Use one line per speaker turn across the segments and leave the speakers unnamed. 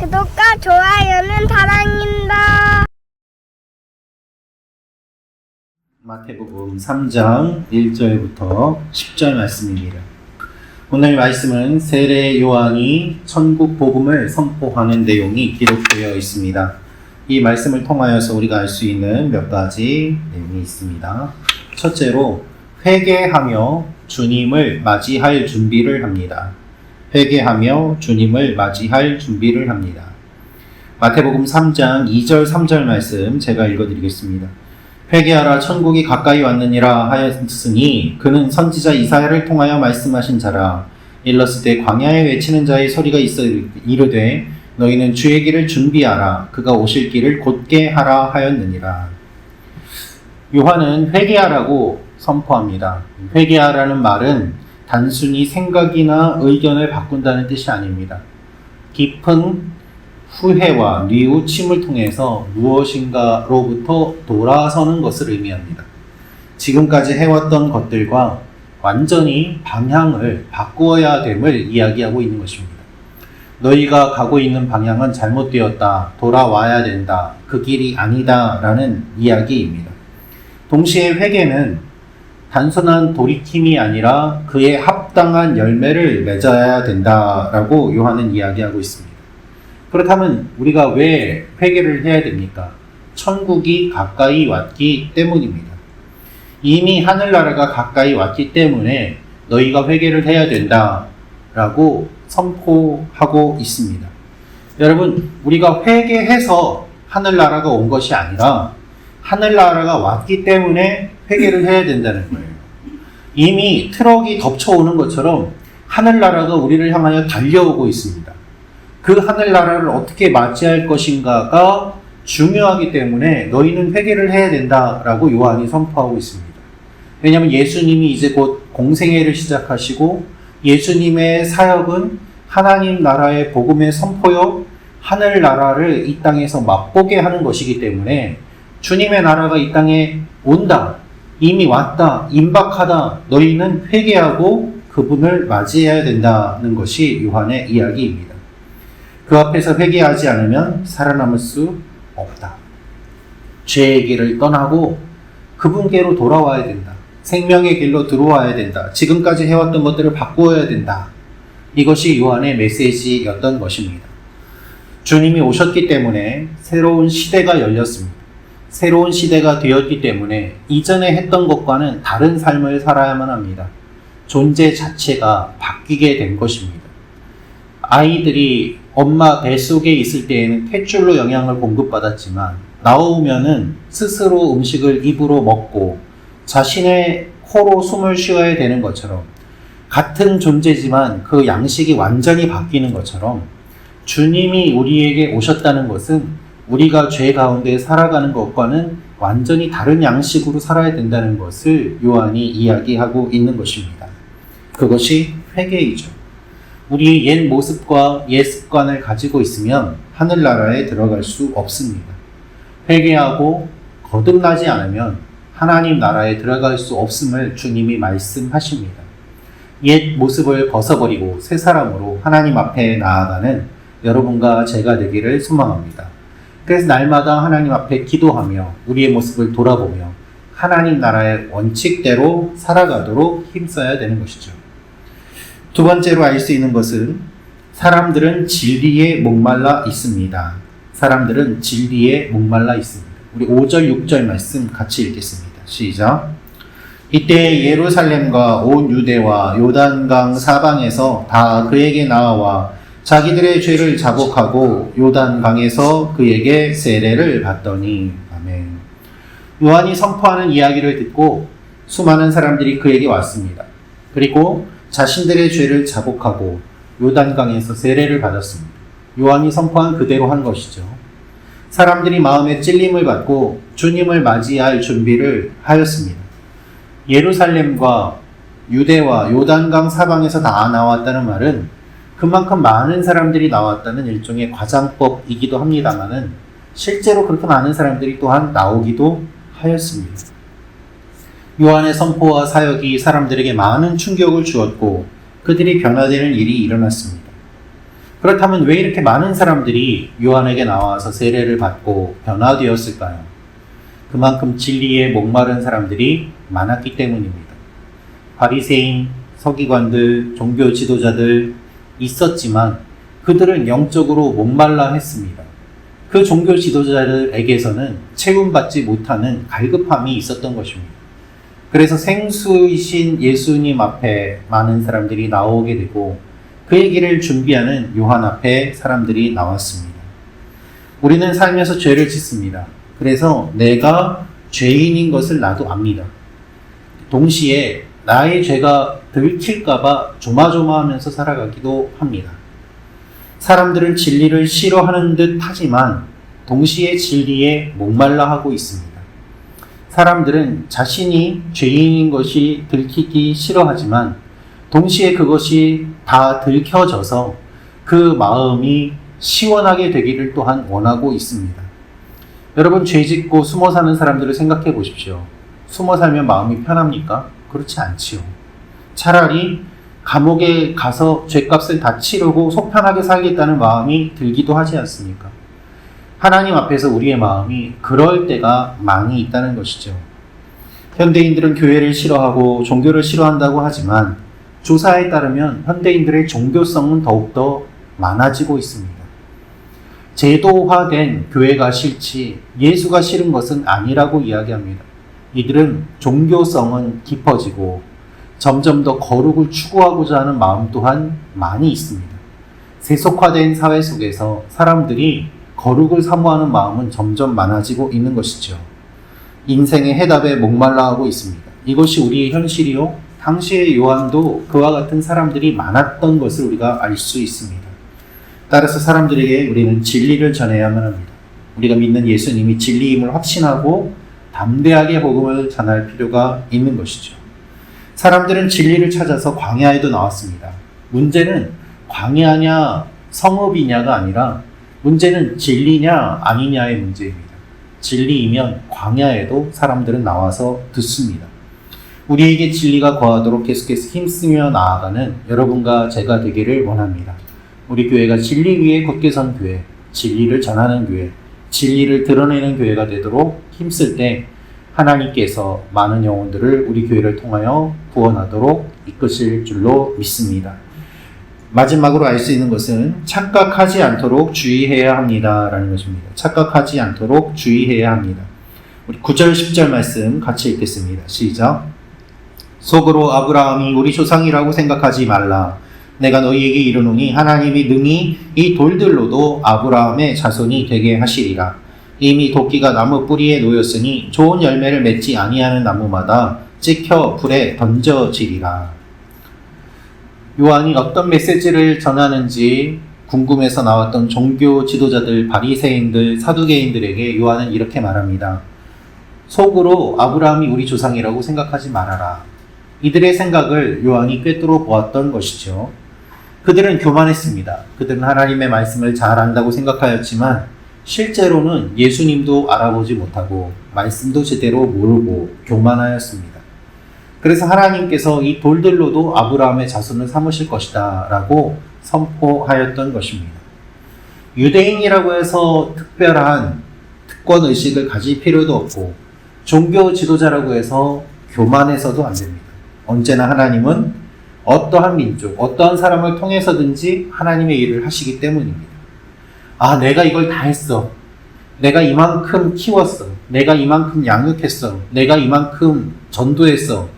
구독과 좋아요는 사랑입니다.
마태복음 3장 1절부터 10절 말씀입니다. 오늘 말씀은 세례 요한이 천국 복음을 선포하는 내용이 기록되어 있습니다. 이 말씀을 통하여서 우리가 알 수 있는 몇 가지 내용이 있습니다. 첫째로 회개하며 주님을 맞이할 준비를 합니다. 회개하며 주님을 맞이할 준비를 합니다. 마태복음 3장 2절 3절 말씀 제가 읽어드리겠습니다. 회개하라 천국이 가까이 왔느니라 하였으니 그는 선지자 이사야를 통하여 말씀하신 자라 일렀을 때 광야에 외치는 자의 소리가 있어 이르되 너희는 주의 길을 준비하라 그가 오실 길을 곧게 하라 하였느니라 요한은 회개하라고 선포합니다. 회개하라는 말은 단순히 생각이나 의견을 바꾼다는 뜻이 아닙니다. 깊은 후회와 뉘우침을 통해서 무엇인가로부터 돌아서는 것을 의미합니다. 지금까지 해왔던 것들과 완전히 방향을 바꾸어야 됨을 이야기하고 있는 것입니다. 너희가 가고 있는 방향은 잘못되었다. 돌아와야 된다. 그 길이 아니다. 라는 이야기입니다. 동시에 회개는 단순한 돌이킴이 아니라 그에 합당한 열매를 맺어야 된다라고 요한은 이야기하고 있습니다. 그렇다면 우리가 왜 회개를 해야 됩니까? 천국이 가까이 왔기 때문입니다. 이미 하늘나라가 가까이 왔기 때문에 너희가 회개를 해야 된다라고 선포하고 있습니다. 여러분, 우리가 회개해서 하늘나라가 온 것이 아니라 하늘나라가 왔기 때문에 회개를 해야 된다는 거예요. 이미 트럭이 덮쳐오는 것처럼 하늘나라가 우리를 향하여 달려오고 있습니다. 그 하늘나라를 어떻게 맞이할 것인가가 중요하기 때문에 너희는 회개를 해야 된다라고 요한이 선포하고 있습니다. 왜냐하면 예수님이 이제 곧 공생애를 시작하시고 예수님의 사역은 하나님 나라의 복음의 선포요 하늘 나라를 이 땅에서 맛보게 하는 것이기 때문에 주님의 나라가 이 땅에 온다. 이미 왔다. 임박하다. 너희는 회개하고 그분을 맞이해야 된다는 것이 요한의 이야기입니다. 그 앞에서 회개하지 않으면 살아남을 수 없다. 죄의 길을 떠나고 그분께로 돌아와야 된다. 생명의 길로 들어와야 된다. 지금까지 해왔던 것들을 바꾸어야 된다. 이것이 요한의 메시지였던 것입니다. 주님이 오셨기 때문에 새로운 시대가 열렸습니다. 새로운 시대가 되었기 때문에 이전에 했던 것과는 다른 삶을 살아야만 합니다. 존재 자체가 바뀌게 된 것입니다. 아이들이 엄마 뱃속에 있을 때에는 탯줄로 영양을 공급받았지만 나오면은 스스로 음식을 입으로 먹고 자신의 코로 숨을 쉬어야 되는 것처럼 같은 존재지만 그 양식이 완전히 바뀌는 것처럼 주님이 우리에게 오셨다는 것은 우리가 죄 가운데 살아가는 것과는 완전히 다른 양식으로 살아야 된다는 것을 요한이 이야기하고 있는 것입니다. 그것이 회개이죠. 우리 옛 모습과 옛 습관을 가지고 있으면 하늘나라에 들어갈 수 없습니다. 회개하고 거듭나지 않으면 하나님 나라에 들어갈 수 없음을 주님이 말씀하십니다. 옛 모습을 벗어버리고 새 사람으로 하나님 앞에 나아가는 여러분과 제가 되기를 소망합니다. 그래서 날마다 하나님 앞에 기도하며 우리의 모습을 돌아보며 하나님 나라의 원칙대로 살아가도록 힘써야 되는 것이죠. 두 번째로 알 수 있는 것은 사람들은 진리에 목말라 있습니다. 사람들은 진리에 목말라 있습니다. 우리 5절, 6절 말씀 같이 읽겠습니다. 시작. 이때 예루살렘과 온 유대와 요단강 사방에서 다 그에게 나와 자기들의 죄를 자복하고 요단강에서 그에게 세례를 받더니 아멘. 요한이 선포하는 이야기를 듣고 수많은 사람들이 그에게 왔습니다. 그리고 자신들의 죄를 자복하고 요단강에서 세례를 받았습니다. 요한이 선포한 그대로 한 것이죠. 사람들이 마음에 찔림을 받고 주님을 맞이할 준비를 하였습니다. 예루살렘과 유대와 요단강 사방에서 다 나왔다는 말은 그만큼 많은 사람들이 나왔다는 일종의 과장법이기도 합니다만은 실제로 그렇게 많은 사람들이 또한 나오기도 하였습니다. 요한의 선포와 사역이 사람들에게 많은 충격을 주었고 그들이 변화되는 일이 일어났습니다. 그렇다면 왜 이렇게 많은 사람들이 요한에게 나와서 세례를 받고 변화되었을까요? 그만큼 진리에 목마른 사람들이 많았기 때문입니다. 바리새인, 서기관들, 종교 지도자들 있었지만 그들은 영적으로 목말라 했습니다. 그 종교 지도자들에게서는 채움받지 못하는 갈급함이 있었던 것입니다. 그래서 생수이신 예수님 앞에 많은 사람들이 나오게 되고 그의 길을 준비하는 요한 앞에 사람들이 나왔습니다. 우리는 살면서 죄를 짓습니다. 그래서 내가 죄인인 것을 나도 압니다. 동시에 나의 죄가 들킬까봐 조마조마하면서 살아가기도 합니다. 사람들은 진리를 싫어하는 듯 하지만 동시에 진리에 목말라 하고 있습니다. 사람들은 자신이 죄인인 것이 들키기 싫어하지만 동시에 그것이 다 들켜져서 그 마음이 시원하게 되기를 또한 원하고 있습니다. 여러분 죄 짓고 숨어 사는 사람들을 생각해 보십시오. 숨어 살면 마음이 편합니까? 그렇지 않지요. 차라리 감옥에 가서 죄값을 다 치르고 속편하게 살겠다는 마음이 들기도 하지 않습니까? 하나님 앞에서 우리의 마음이 그럴 때가 많이 있다는 것이죠. 현대인들은 교회를 싫어하고 종교를 싫어한다고 하지만 조사에 따르면 현대인들의 종교성은 더욱더 많아지고 있습니다. 제도화된 교회가 싫지 예수가 싫은 것은 아니라고 이야기합니다. 이들은 종교성은 깊어지고 점점 더 거룩을 추구하고자 하는 마음 또한 많이 있습니다. 세속화된 사회 속에서 사람들이 거룩을 사모하는 마음은 점점 많아지고 있는 것이죠. 인생의 해답에 목말라 하고 있습니다. 이것이 우리의 현실이요. 당시의 요한도 그와 같은 사람들이 많았던 것을 우리가 알 수 있습니다. 따라서 사람들에게 우리는 진리를 전해야만 합니다. 우리가 믿는 예수님이 진리임을 확신하고 담대하게 복음을 전할 필요가 있는 것이죠. 사람들은 진리를 찾아서 광야에도 나왔습니다. 문제는 광야냐 성읍이냐가 아니라 문제는 진리냐 아니냐의 문제입니다. 진리이면 광야에도 사람들은 나와서 듣습니다. 우리에게 진리가 거하도록 계속해서 힘쓰며 나아가는 여러분과 제가 되기를 원합니다. 우리 교회가 진리 위에 굳게 선 교회, 진리를 전하는 교회, 진리를 드러내는 교회가 되도록 힘쓸 때 하나님께서 많은 영혼들을 우리 교회를 통하여 구원하도록 이끄실 줄로 믿습니다. 마지막으로 알 수 있는 것은 착각하지 않도록 주의해야 합니다라는 것입니다. 착각하지 않도록 주의해야 합니다. 우리 9절 10절 말씀 같이 읽겠습니다. 시작. 속으로 아브라함이 우리 조상이라고 생각하지 말라. 내가 너희에게 이르노니 하나님이 능히 이 돌들로도 아브라함의 자손이 되게 하시리라. 이미 도끼가 나무 뿌리에 놓였으니 좋은 열매를 맺지 아니하는 나무마다 찍혀 불에 던져지리라. 요한이 어떤 메시지를 전하는지 궁금해서 나왔던 종교 지도자들, 바리새인들, 사두개인들에게 요한은 이렇게 말합니다. 속으로 아브라함이 우리 조상이라고 생각하지 말아라. 이들의 생각을 요한이 꿰뚫어 보았던 것이죠. 그들은 교만했습니다. 그들은 하나님의 말씀을 잘 안다고 생각하였지만 실제로는 예수님도 알아보지 못하고 말씀도 제대로 모르고 교만하였습니다. 그래서 하나님께서 이 돌들로도 아브라함의 자손을 삼으실 것이다 라고 선포하였던 것입니다. 유대인이라고 해서 특별한 특권 의식을 가질 필요도 없고 종교 지도자라고 해서 교만해서도 안 됩니다. 언제나 하나님은 어떠한 민족, 어떠한 사람을 통해서든지 하나님의 일을 하시기 때문입니다. 아, 내가 이걸 다 했어. 내가 이만큼 키웠어. 내가 이만큼 양육했어. 내가 이만큼 전도했어.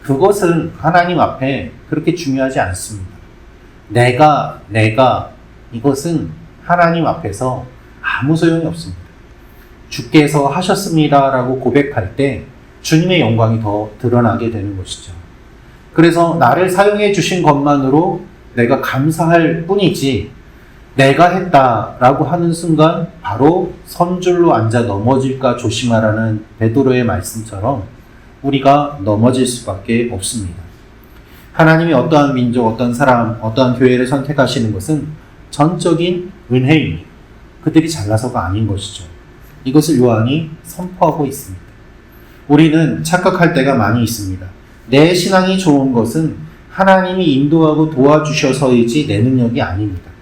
그것은 하나님 앞에 그렇게 중요하지 않습니다. 내가, 내가, 이것은 하나님 앞에서 아무 소용이 없습니다. 주께서 하셨습니다라고 고백할 때 주님의 영광이 더 드러나게 되는 것이죠. 그래서 나를 사용해 주신 것만으로 내가 감사할 뿐이지 내가 했다라고 하는 순간 바로 선줄로 앉아 넘어질까 조심하라는 베드로의 말씀처럼 우리가 넘어질 수밖에 없습니다. 하나님이 어떠한 민족, 어떤 사람, 어떠한 교회를 선택하시는 것은 전적인 은혜입니다. 그들이 잘나서가 아닌 것이죠. 이것을 요한이 선포하고 있습니다. 우리는 착각할 때가 많이 있습니다. 내 신앙이 좋은 것은 하나님이 인도하고 도와주셔서이지 내 능력이 아닙니다.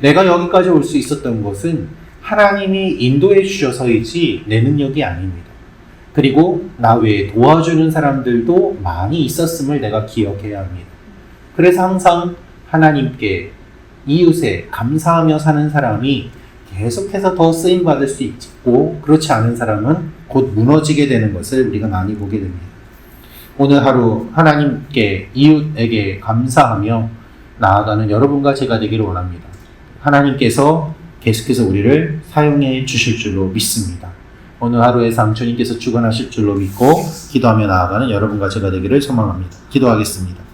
내가 여기까지 올 수 있었던 것은 하나님이 인도해 주셔서이지 내 능력이 아닙니다. 그리고 나 외에 도와주는 사람들도 많이 있었음을 내가 기억해야 합니다. 그래서 항상 하나님께 이웃에 감사하며 사는 사람이 계속해서 더 쓰임 받을 수 있고 그렇지 않은 사람은 곧 무너지게 되는 것을 우리가 많이 보게 됩니다. 오늘 하루 하나님께 이웃에게 감사하며 나아가는 여러분과 제가 되기를 원합니다. 하나님께서 계속해서 우리를 사용해 주실 줄로 믿습니다. 오늘 하루의 삶 주님께서 주관하실 줄로 믿고 기도하며 나아가는 여러분과 제가 되기를 소망합니다. 기도하겠습니다.